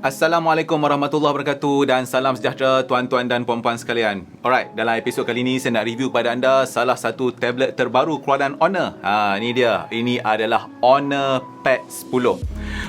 Assalamualaikum warahmatullahi wabarakatuh dan salam sejahtera tuan-tuan dan puan-puan sekalian. Alright, dalam episod kali ini saya nak review kepada anda salah satu tablet terbaru keluaran Honor. Ha, ini dia. Ini adalah Honor Pad 10.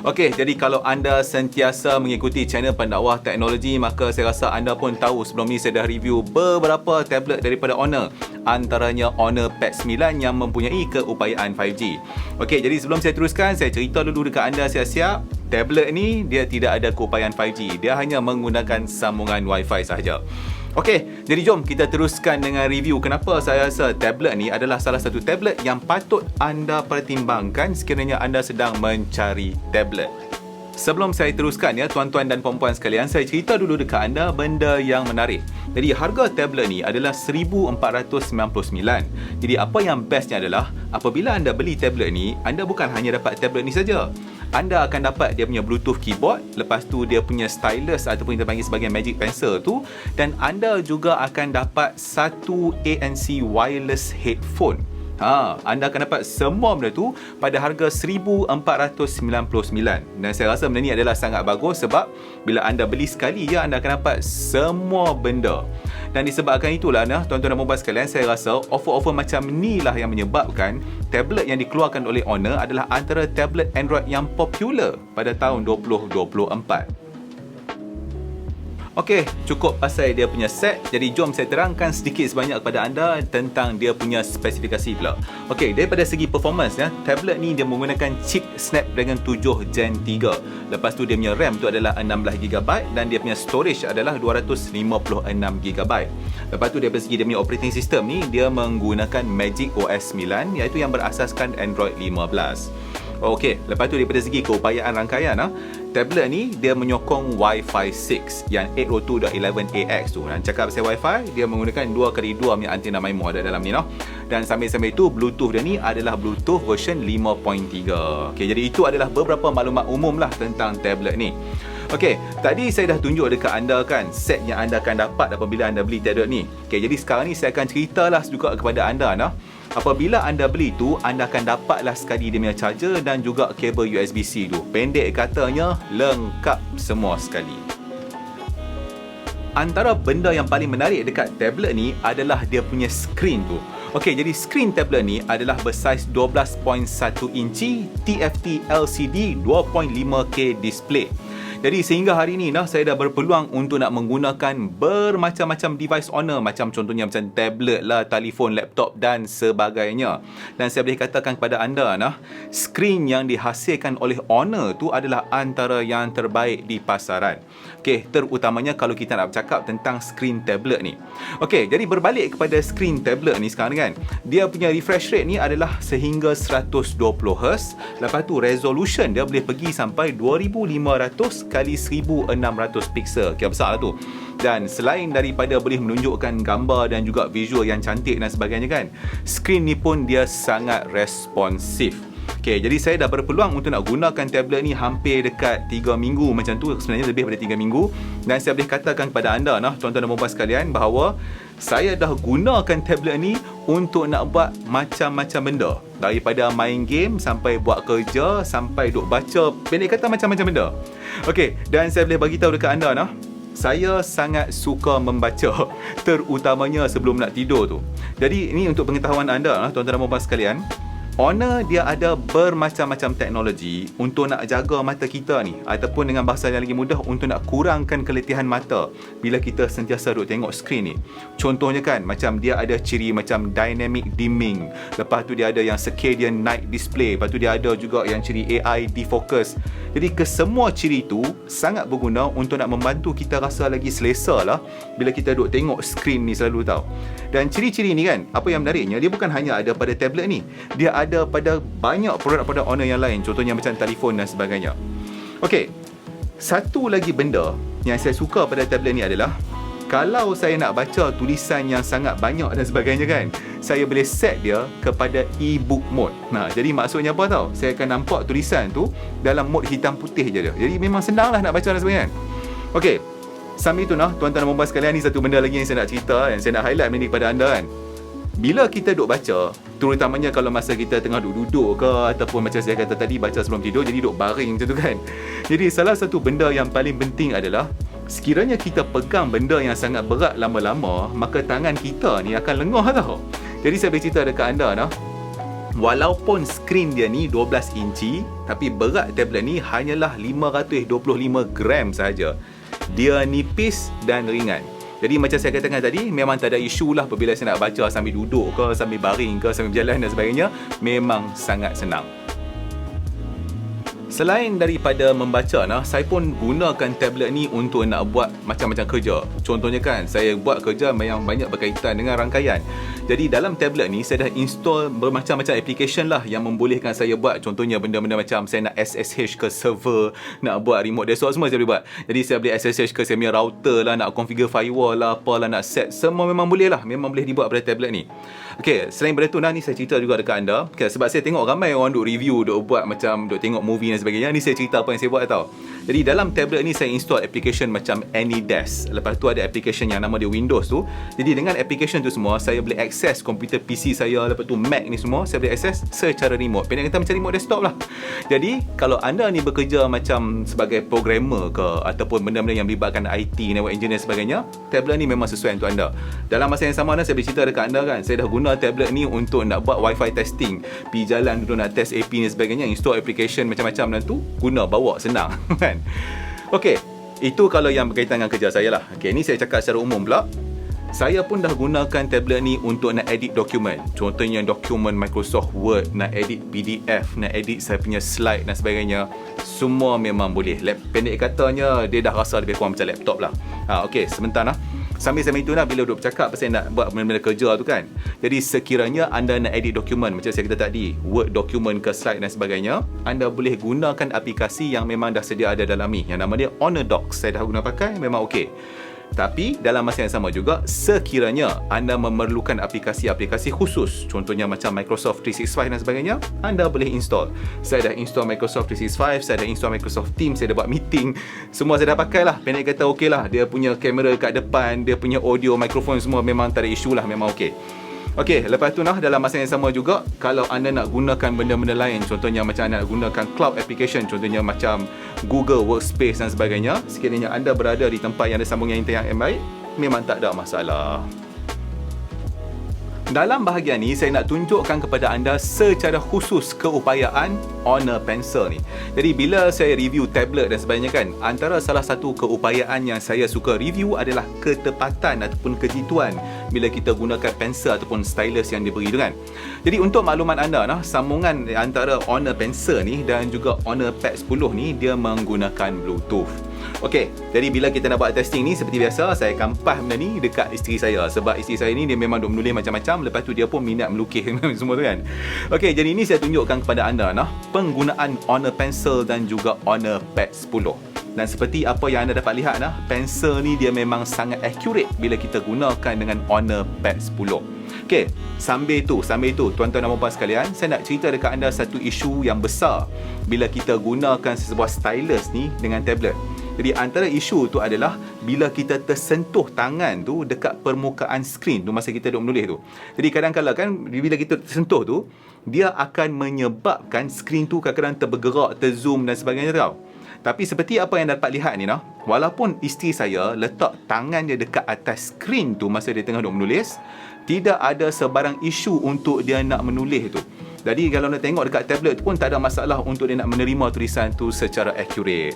Okey, jadi kalau anda sentiasa mengikuti channel pendakwah teknologi, maka saya rasa anda pun tahu sebelum ni saya dah review beberapa tablet daripada Honor. Antaranya Honor Pad 9 yang mempunyai keupayaan 5G. Okey, jadi sebelum saya teruskan, saya cerita dulu dekat anda siap-siap tablet ni dia tidak ada keupayaan 5G. Dia hanya menggunakan sambungan Wi-Fi sahaja. Okey, jadi jom kita teruskan dengan review kenapa saya rasa tablet ni adalah salah satu tablet yang patut anda pertimbangkan sekiranya anda sedang mencari tablet. Sebelum saya teruskan ya tuan-tuan dan puan-puan sekalian, saya cerita dulu dekat anda benda yang menarik. Jadi harga tablet ni adalah 1499. Jadi apa yang bestnya adalah apabila anda beli tablet ni, anda bukan hanya dapat tablet ni saja. Anda akan dapat dia punya Bluetooth keyboard, lepas tu dia punya stylus ataupun kita panggil sebagai magic pencil tu dan anda juga akan dapat satu ANC wireless headphone Ha, anda akan dapat semua benda tu pada harga 1499 dan saya rasa benda ni adalah sangat bagus sebab bila anda beli sekali je anda akan dapat semua benda. Dan disebabkan itulah nah tuan-tuan dan puan sekalian saya rasa offer-offer macam ni lah yang menyebabkan tablet yang dikeluarkan oleh Honor adalah antara tablet Android yang popular pada tahun 2024. Okey, cukup pasal dia punya set. Jadi jom saya terangkan sedikit sebanyak kepada anda tentang dia punya spesifikasi pula. Okey, daripada segi performance ya, tablet ni dia menggunakan chip Snapdragon 7 Gen 3. Lepas tu dia punya RAM tu adalah 16GB dan dia punya storage adalah 256GB. Lepas tu daripada segi dia punya operating system ni, dia menggunakan Magic OS 9 iaitu yang berasaskan Android 15. Okey, lepas tu daripada segi keupayaan rangkaian ah, tablet ni dia menyokong Wi-Fi 6 yang 802.11ax tu. Dan cakap pasal Wi-Fi, dia menggunakan 2x2 punya antenna MIMO ada dalam ni noh. Dan sambil-sambil itu Bluetooth dia ni adalah Bluetooth version 5.3. Okey, jadi itu adalah beberapa maklumat umum lah tentang tablet ni. Okey, tadi saya dah tunjuk dekat anda kan set yang anda akan dapat apabila anda beli tablet ni. Okey, jadi sekarang ni saya akan ceritalah juga kepada anda nah Apabila anda beli tu, anda akan dapatlah sekali dia punya charger dan juga kabel USB-C tu. Pendek katanya, lengkap semua sekali. Antara benda yang paling menarik dekat tablet ni adalah dia punya screen tu. Okey, jadi screen tablet ni adalah bersaiz 12.1 inci TFT LCD 2.5K display. Jadi sehingga hari ini nah saya dah berpeluang untuk nak menggunakan bermacam-macam device Honor macam contohnya macam tablet lah, telefon, laptop dan sebagainya. Dan saya boleh katakan kepada anda nah, skrin yang dihasilkan oleh Honor tu adalah antara yang terbaik di pasaran. Okey, terutamanya kalau kita nak bercakap tentang skrin tablet ni. Okey, jadi berbalik kepada skrin tablet ni sekarang kan. Dia punya refresh rate ni adalah sehingga 120Hz. Lepas tu resolution dia boleh pergi sampai 2500 kali 1600 pixel kira besar lah tu. Dan selain daripada boleh menunjukkan gambar dan juga visual yang cantik dan sebagainya kan screen ni pun dia sangat responsif. Okay, jadi saya dah berpeluang untuk nak gunakan tablet ni hampir dekat 3 minggu. Macam tu sebenarnya lebih daripada 3 minggu. Dan saya boleh katakan kepada anda nah tuan-tuan dan puan sekalian bahawa saya dah gunakan tablet ni untuk nak buat macam-macam benda. Daripada main game sampai buat kerja sampai duk baca pendek kata macam-macam benda. Okey, dan saya boleh bagi tahu dekat anda nah saya sangat suka membaca terutamanya sebelum nak tidur tu. Jadi ini untuk pengetahuan anda tuan-tuan dan puan sekalian, Honor dia ada bermacam-macam teknologi untuk nak jaga mata kita ni ataupun dengan bahasa yang lagi mudah untuk nak kurangkan keletihan mata bila kita sentiasa duk tengok skrin ni. Contohnya kan macam dia ada ciri macam dynamic dimming, lepas tu dia ada yang circadian night display, lepas tu dia ada juga yang ciri AI defocus. Jadi kesemua ciri tu sangat berguna untuk nak membantu kita rasa lagi selesa lah bila kita duk tengok skrin ni selalu tau. Dan ciri-ciri ni kan, apa yang menariknya dia bukan hanya ada pada tablet ni. Dia ada pada banyak produk-produk Honor yang lain contohnya macam telefon dan sebagainya. Okey, satu lagi benda yang saya suka pada tablet ni adalah kalau saya nak baca tulisan yang sangat banyak dan sebagainya kan saya boleh set dia kepada e-book mode. Nah jadi maksudnya apa tau? Saya akan nampak tulisan tu dalam mode hitam putih je dia. Jadi memang senang lah nak baca dan sebagainya kan? Okey, sambil tu nah tuan-tuan dan puan sekalian ni satu benda lagi yang saya nak cerita yang saya nak highlight ni kepada anda kan bila kita duk baca, terutamanya kalau masa kita tengah duduk-duduk ke ataupun macam saya kata tadi baca sebelum tidur jadi duk baring macam tu kan. Jadi salah satu benda yang paling penting adalah sekiranya kita pegang benda yang sangat berat lama-lama, maka tangan kita ni akan lengah tau. Jadi saya boleh cerita dekat anda nah. Walaupun skrin dia ni 12 inci, tapi berat tablet ni hanyalah 525 gram sahaja. Dia nipis dan ringan. Jadi macam saya katakan tadi Memang tak ada isu lah Apabila saya nak baca Sambil duduk ke Sambil baring ke Sambil berjalan dan sebagainya Memang sangat senang Selain daripada membaca nah, saya pun gunakan tablet ni untuk nak buat macam-macam kerja. Contohnya kan, saya buat kerja yang banyak berkaitan dengan rangkaian. Jadi dalam tablet ni saya dah install bermacam-macam application lah yang membolehkan saya buat contohnya benda-benda macam saya nak SSH ke server, nak buat remote desktop semua saya boleh buat. Jadi saya boleh SSH ke saya punya router lah, nak configure firewall lah, apalah nak set, semua memang boleh lah. Memang boleh dibuat pada tablet ni. Okay, selain daripada tu nah, ni saya cerita juga dekat anda. Okay, sebab saya tengok ramai orang duk review, duk buat macam duk tengok movie dan sebagainya. Ni saya cerita apa yang saya buat tau. Jadi dalam tablet ni saya install application macam AnyDesk. Lepas tu ada application yang nama dia Windows tu. Jadi dengan application tu semua, saya boleh access komputer PC saya, lepas tu Mac ni semua, saya boleh access secara remote. Pendek kata macam remote desktop lah. Jadi kalau anda ni bekerja macam sebagai programmer ke ataupun benda-benda yang melibatkan IT, network engineer sebagainya, tablet ni memang sesuai untuk anda. Dalam masa yang sama saya boleh cerita dekat anda kan, saya dah guna tablet ni untuk nak buat wifi testing. Pergi jalan dulu nak test AP dan sebagainya, install application macam-macam dan tu, guna bawa senang kan. Okey, itu kalau yang berkaitan dengan kerja saya lah. Okey, ni saya cakap secara umum pula. Saya pun dah gunakan tablet ni untuk nak edit dokumen. Contohnya dokumen Microsoft Word, nak edit PDF, nak edit saya punya slide dan sebagainya. Semua memang boleh. Pendek katanya, dia dah rasa lebih kurang macam laptop lah. Ha, Okey, sebentar lah. Sambil-sambil itu lah bila duduk bercakap pasal nak buat benda-benda kerja tu kan. Jadi sekiranya anda nak edit dokumen macam saya kata tadi, Word dokumen ke slide dan sebagainya, anda boleh gunakan aplikasi yang memang dah sedia ada dalam ni. Yang nama dia Honor Docs. Saya dah guna pakai, memang okey. Tapi dalam masa yang sama juga sekiranya anda memerlukan aplikasi-aplikasi khusus contohnya macam Microsoft 365 dan sebagainya anda boleh install. Saya dah install Microsoft 365, saya dah install Microsoft Teams, saya dah buat meeting. Semua saya dah pakai lah. Pendek kata okey lah. Dia punya kamera kat depan, dia punya audio, mikrofon semua memang tak ada isu lah. Memang okey. Okey, lepas tu nah dalam masa yang sama juga kalau anda nak gunakan benda-benda lain contohnya macam anda nak gunakan cloud application contohnya macam Google Workspace dan sebagainya sekiranya anda berada di tempat yang ada sambungan internet yang baik memang tak ada masalah. Dalam bahagian ni saya nak tunjukkan kepada anda secara khusus keupayaan Honor Pencil ni. Jadi bila saya review tablet dan sebagainya kan, antara salah satu keupayaan yang saya suka review adalah ketepatan ataupun kejituan bila kita gunakan pensel ataupun stylus yang diberi tu kan. Jadi untuk maklumat anda nah, sambungan antara Honor Pencil ni dan juga Honor Pad 10 ni dia menggunakan Bluetooth. Okey, jadi bila kita nak buat testing ni seperti biasa saya akan pas benda ni dekat isteri saya sebab isteri saya ni dia memang duk menulis macam-macam lepas tu dia pun minat melukis semua tu kan. Okey, jadi ini saya tunjukkan kepada anda nah penggunaan Honor Pencil dan juga Honor Pad 10. Dan seperti apa yang anda dapat lihat nah, pensel ni dia memang sangat accurate bila kita gunakan dengan Honor Pad 10. Okey, sambil tu, sambil tu tuan-tuan dan puan sekalian, saya nak cerita dekat anda satu isu yang besar bila kita gunakan sebuah stylus ni dengan tablet. Jadi antara isu tu adalah bila kita tersentuh tangan tu dekat permukaan skrin tu masa kita duk menulis tu. Jadi kadang-kadang kan bila kita tersentuh tu dia akan menyebabkan skrin tu kadang-kadang terbergerak, terzoom dan sebagainya tau. Tapi seperti apa yang dapat lihat ni nah, walaupun isteri saya letak tangan dia dekat atas skrin tu masa dia tengah duk menulis, tidak ada sebarang isu untuk dia nak menulis tu. Jadi kalau nak tengok dekat tablet pun tak ada masalah untuk dia nak menerima tulisan tu secara accurate.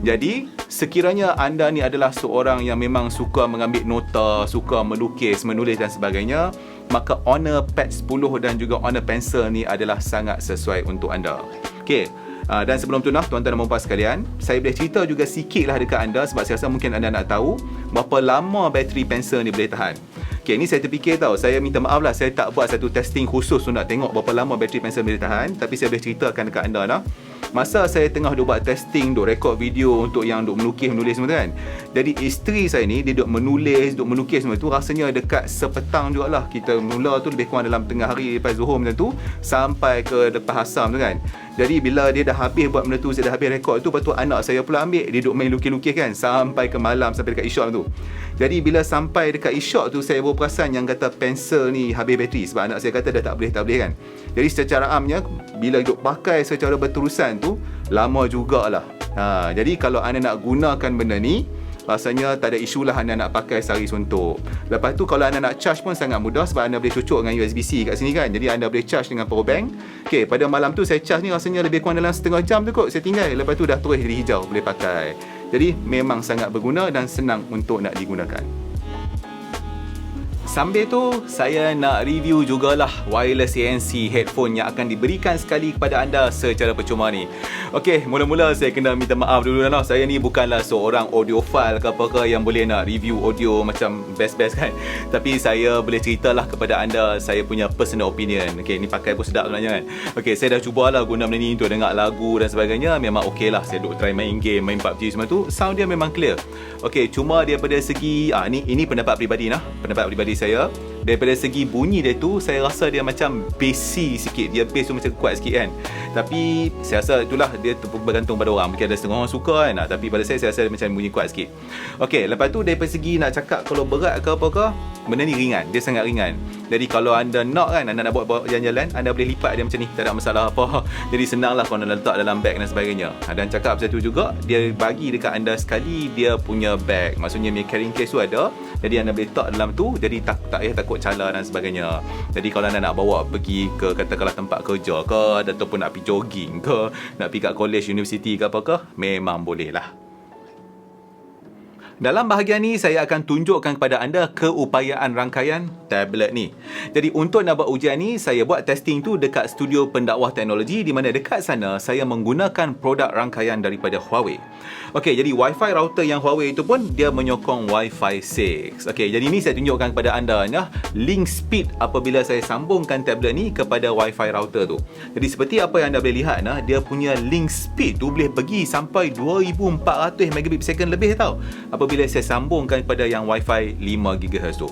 Jadi sekiranya anda ni adalah seorang yang memang suka mengambil nota, suka melukis, menulis dan sebagainya, maka Honor Pad 10 dan juga Honor Pencil ni adalah sangat sesuai untuk anda. Okey. Uh, dan sebelum tu nah tuan-tuan dan puan sekalian, saya boleh cerita juga sikit lah dekat anda sebab saya rasa mungkin anda nak tahu berapa lama bateri pensel ni boleh tahan. Okay, ni saya terfikir tau. Saya minta maaf lah. Saya tak buat satu testing khusus untuk nak tengok berapa lama bateri pensel boleh tahan. Tapi saya boleh ceritakan dekat anda lah. Masa saya tengah duk buat testing, duk record video untuk yang duk melukis, menulis semua tu kan. Jadi isteri saya ni, dia duk menulis, duk melukis semua tu rasanya dekat sepetang jugalah. Kita mula tu lebih kurang dalam tengah hari lepas zuhur macam tu sampai ke lepas asam tu kan. Jadi bila dia dah habis buat benda tu, saya dah habis rekod tu, lepas tu anak saya pula ambil, dia duk main lukis-lukis kan sampai ke malam sampai dekat isyok tu. Jadi bila sampai dekat isyok tu saya baru perasan yang kata pensel ni habis bateri sebab anak saya kata dah tak boleh tak boleh kan. Jadi secara amnya bila duk pakai secara berterusan tu lama jugalah. Ha, jadi kalau anda nak gunakan benda ni rasanya tak ada isu lah anda nak pakai sehari suntuk. Lepas tu kalau anda nak charge pun sangat mudah sebab anda boleh cucuk dengan USB-C kat sini kan. Jadi anda boleh charge dengan power bank. Okey, pada malam tu saya charge ni rasanya lebih kurang dalam setengah jam tu kot saya tinggal. Lepas tu dah terus jadi hijau boleh pakai. Jadi memang sangat berguna dan senang untuk nak digunakan. Sambil tu, saya nak review jugalah wireless ANC headphone yang akan diberikan sekali kepada anda secara percuma ni. Okey, mula-mula saya kena minta maaf dulu lah. Saya ni bukanlah seorang audiophile ke apa ke yang boleh nak review audio macam best-best kan. Tapi saya boleh ceritalah kepada anda saya punya personal opinion. Okey, ni pakai pun sedap sebenarnya kan. Okey, saya dah cubalah guna benda ni untuk dengar lagu dan sebagainya. Memang okey lah. Saya duk try main game, main PUBG semua tu. Sound dia memang clear. Okey, cuma daripada segi... Ah, ni, ini pendapat peribadi lah. Pendapat peribadi saya daripada segi bunyi dia tu saya rasa dia macam bassy sikit. Dia bass tu macam kuat sikit kan. Tapi saya rasa itulah dia bergantung pada orang. Mungkin ada setengah orang suka kan. Nah, tapi pada saya saya rasa dia macam bunyi kuat sikit. Ok lepas tu daripada segi nak cakap kalau berat ke apa ke benda ni ringan. Dia sangat ringan. Jadi kalau anda nak kan anda nak buat jalan-jalan anda boleh lipat dia macam ni. Tak ada masalah apa. Jadi senang lah kalau anda letak dalam bag dan sebagainya. Dan cakap pasal tu juga dia bagi dekat anda sekali dia punya bag. Maksudnya punya carrying case tu ada. Jadi anda boleh letak dalam tu. Jadi tak tak payah takut cala dan sebagainya jadi kalau anda nak bawa pergi ke katakanlah tempat kerja ke ataupun nak pergi jogging ke nak pergi kat college university ke apa ke memang boleh lah dalam bahagian ni saya akan tunjukkan kepada anda keupayaan rangkaian tablet ni. Jadi untuk nak buat ujian ni saya buat testing tu dekat studio pendakwah teknologi di mana dekat sana saya menggunakan produk rangkaian daripada Huawei. Okey, jadi Wi-Fi router yang Huawei itu pun dia menyokong Wi-Fi 6. Okey, jadi ni saya tunjukkan kepada anda ya link speed apabila saya sambungkan tablet ni kepada Wi-Fi router tu. Jadi seperti apa yang anda boleh lihat nah, dia punya link speed tu boleh pergi sampai 2400 Mbps per second lebih tau. Apabila bila saya sambungkan kepada yang Wi-Fi 5 GHz tu.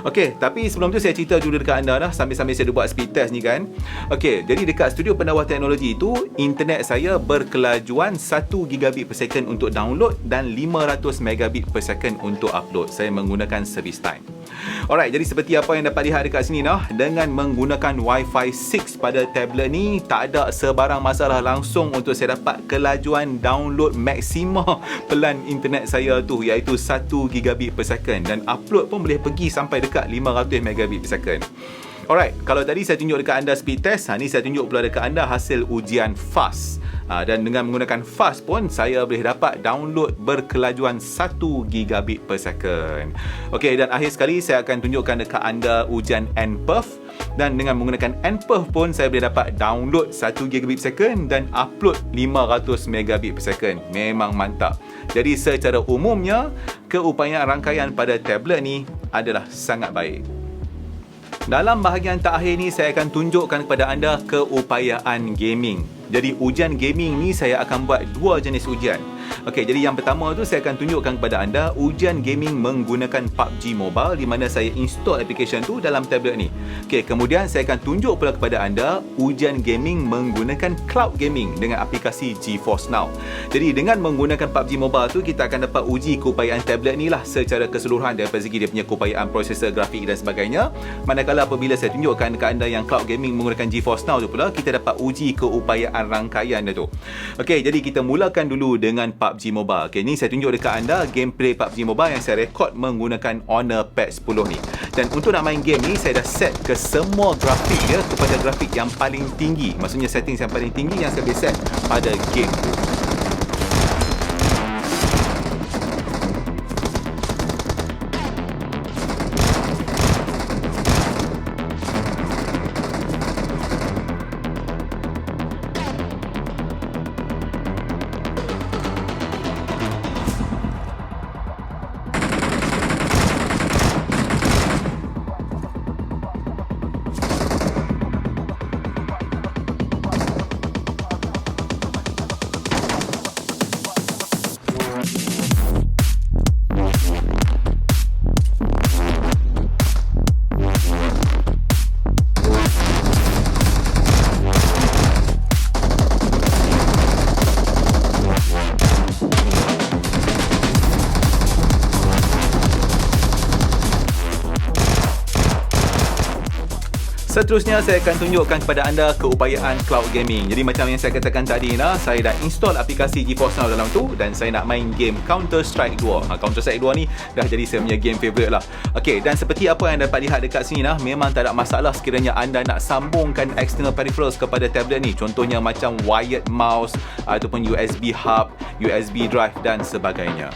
Okey, tapi sebelum tu saya cerita dulu dekat anda dah sambil-sambil saya buat speed test ni kan. Okey, jadi dekat studio penawar teknologi itu internet saya berkelajuan 1 gigabit per second untuk download dan 500 megabit per second untuk upload. Saya menggunakan service time. Alright, jadi seperti apa yang dapat lihat dekat sini nah, dengan menggunakan Wi-Fi 6 pada tablet ni tak ada sebarang masalah langsung untuk saya dapat kelajuan download maksima pelan internet saya tu iaitu 1 gigabit per second dan upload pun boleh pergi sampai dekat 500 megabit per second. Alright, kalau tadi saya tunjuk dekat anda speed test, ha, ni saya tunjuk pula dekat anda hasil ujian fast. Ha, dan dengan menggunakan fast pun saya boleh dapat download berkelajuan 1 gigabit per second. Okey dan akhir sekali saya akan tunjukkan dekat anda ujian NPerf dan dengan menggunakan NPerf pun saya boleh dapat download 1 gigabit per second dan upload 500 megabit per second. Memang mantap. Jadi secara umumnya keupayaan rangkaian pada tablet ni adalah sangat baik. Dalam bahagian terakhir ni saya akan tunjukkan kepada anda keupayaan gaming. Jadi ujian gaming ni saya akan buat dua jenis ujian. Okey, jadi yang pertama tu saya akan tunjukkan kepada anda ujian gaming menggunakan PUBG Mobile di mana saya install application tu dalam tablet ni. Okey, kemudian saya akan tunjuk pula kepada anda ujian gaming menggunakan cloud gaming dengan aplikasi GeForce Now. Jadi dengan menggunakan PUBG Mobile tu kita akan dapat uji keupayaan tablet ni lah secara keseluruhan daripada segi dia punya keupayaan prosesor grafik dan sebagainya. Manakala apabila saya tunjukkan kepada anda yang cloud gaming menggunakan GeForce Now tu pula kita dapat uji keupayaan rangkaian dia tu. Okey, jadi kita mulakan dulu dengan PUBG Mobile. Okey, ni saya tunjuk dekat anda gameplay PUBG Mobile yang saya rekod menggunakan Honor Pad 10 ni. Dan untuk nak main game ni saya dah set ke semua grafik dia kepada grafik yang paling tinggi. Maksudnya setting yang paling tinggi yang saya boleh set pada game tu. Seterusnya saya akan tunjukkan kepada anda keupayaan cloud gaming. Jadi macam yang saya katakan tadi nah, saya dah install aplikasi GeForce Now dalam tu dan saya nak main game Counter Strike 2. Ha, Counter Strike 2 ni dah jadi saya punya game favorite lah. Okey, dan seperti apa yang dapat lihat dekat sini nah, memang tak ada masalah sekiranya anda nak sambungkan external peripherals kepada tablet ni. Contohnya macam wired mouse ataupun USB hub, USB drive dan sebagainya.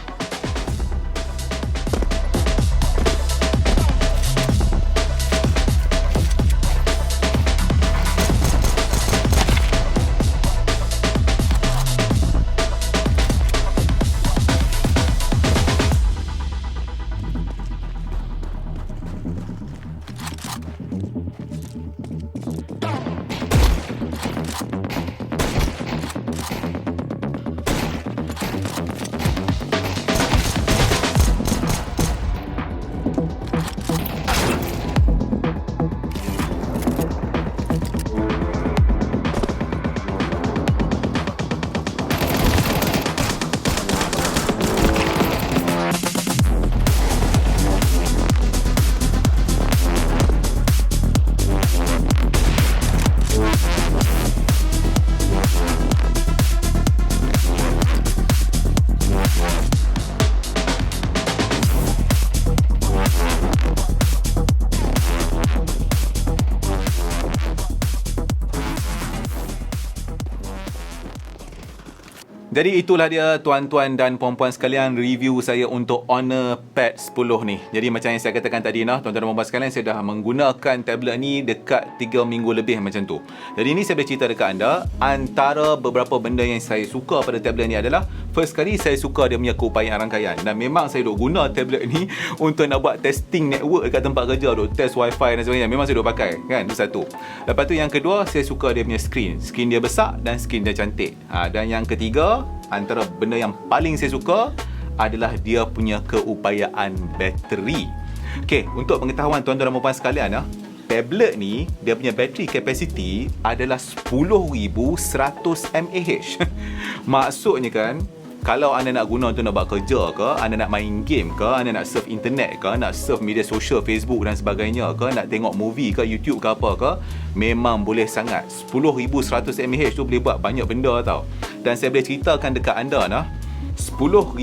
Jadi itulah dia tuan-tuan dan puan-puan sekalian review saya untuk Honor Pad 10 ni. Jadi macam yang saya katakan tadi nah, tuan-tuan dan puan-puan sekalian saya dah menggunakan tablet ni dekat 3 minggu lebih macam tu. Jadi ni saya boleh cerita dekat anda, antara beberapa benda yang saya suka pada tablet ni adalah first kali saya suka dia punya keupayaan rangkaian dan memang saya duk guna tablet ni untuk nak buat testing network dekat tempat kerja, duk test wifi dan sebagainya. Memang saya duk pakai kan, itu satu. Lepas tu yang kedua, saya suka dia punya screen. Screen dia besar dan screen dia cantik. Ha, dan yang ketiga, antara benda yang paling saya suka adalah dia punya keupayaan bateri. Okey, untuk pengetahuan tuan-tuan dan puan sekalian ah, tablet ni dia punya bateri capacity adalah 10100 mAh. Maksudnya kan kalau anda nak guna untuk nak buat kerja ke, anda nak main game ke, anda nak surf internet ke, nak surf media sosial Facebook dan sebagainya ke, nak tengok movie ke, YouTube ke apa ke, memang boleh sangat. 10100 mAh tu boleh buat banyak benda tau. Dan saya boleh ceritakan dekat anda nah, 10100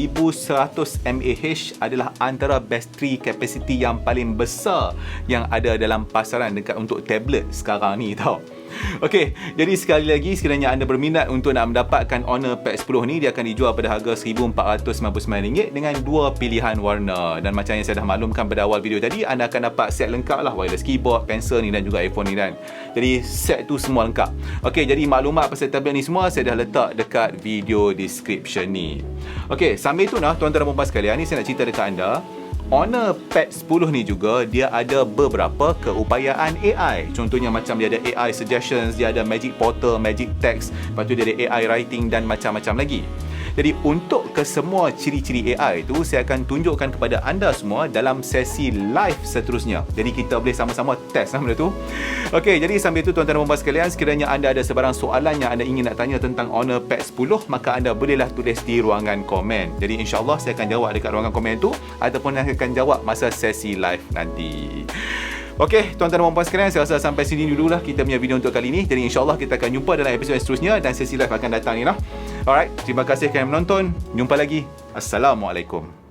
mAh adalah antara battery capacity yang paling besar yang ada dalam pasaran dekat untuk tablet sekarang ni tau. Okey, jadi sekali lagi sekiranya anda berminat untuk nak mendapatkan Honor Pad 10 ni dia akan dijual pada harga RM1499 dengan dua pilihan warna dan macam yang saya dah maklumkan pada awal video tadi anda akan dapat set lengkap lah wireless keyboard, pencil ni dan juga iPhone ni kan. Jadi set tu semua lengkap. Okey, jadi maklumat pasal tablet ni semua saya dah letak dekat video description ni. Okey, sambil tu nah tuan-tuan dan puan-puan sekalian ni saya nak cerita dekat anda Honor Pad 10 ni juga dia ada beberapa keupayaan AI. Contohnya macam dia ada AI suggestions, dia ada Magic Portal, Magic Text, lepas tu dia ada AI writing dan macam-macam lagi. Jadi untuk kesemua ciri-ciri AI itu saya akan tunjukkan kepada anda semua dalam sesi live seterusnya. Jadi kita boleh sama-sama test lah benda tu. Okey, jadi sambil itu tuan-tuan dan puan sekalian, sekiranya anda ada sebarang soalan yang anda ingin nak tanya tentang Honor Pad 10, maka anda bolehlah tulis di ruangan komen. Jadi insya-Allah saya akan jawab dekat ruangan komen tu ataupun saya akan jawab masa sesi live nanti. Okey, tuan-tuan dan puan sekalian, saya rasa sampai sini dululah kita punya video untuk kali ini. Jadi insya-Allah kita akan jumpa dalam episod seterusnya dan sesi live akan datang ni lah. Alright, terima kasih kerana menonton. Jumpa lagi. Assalamualaikum.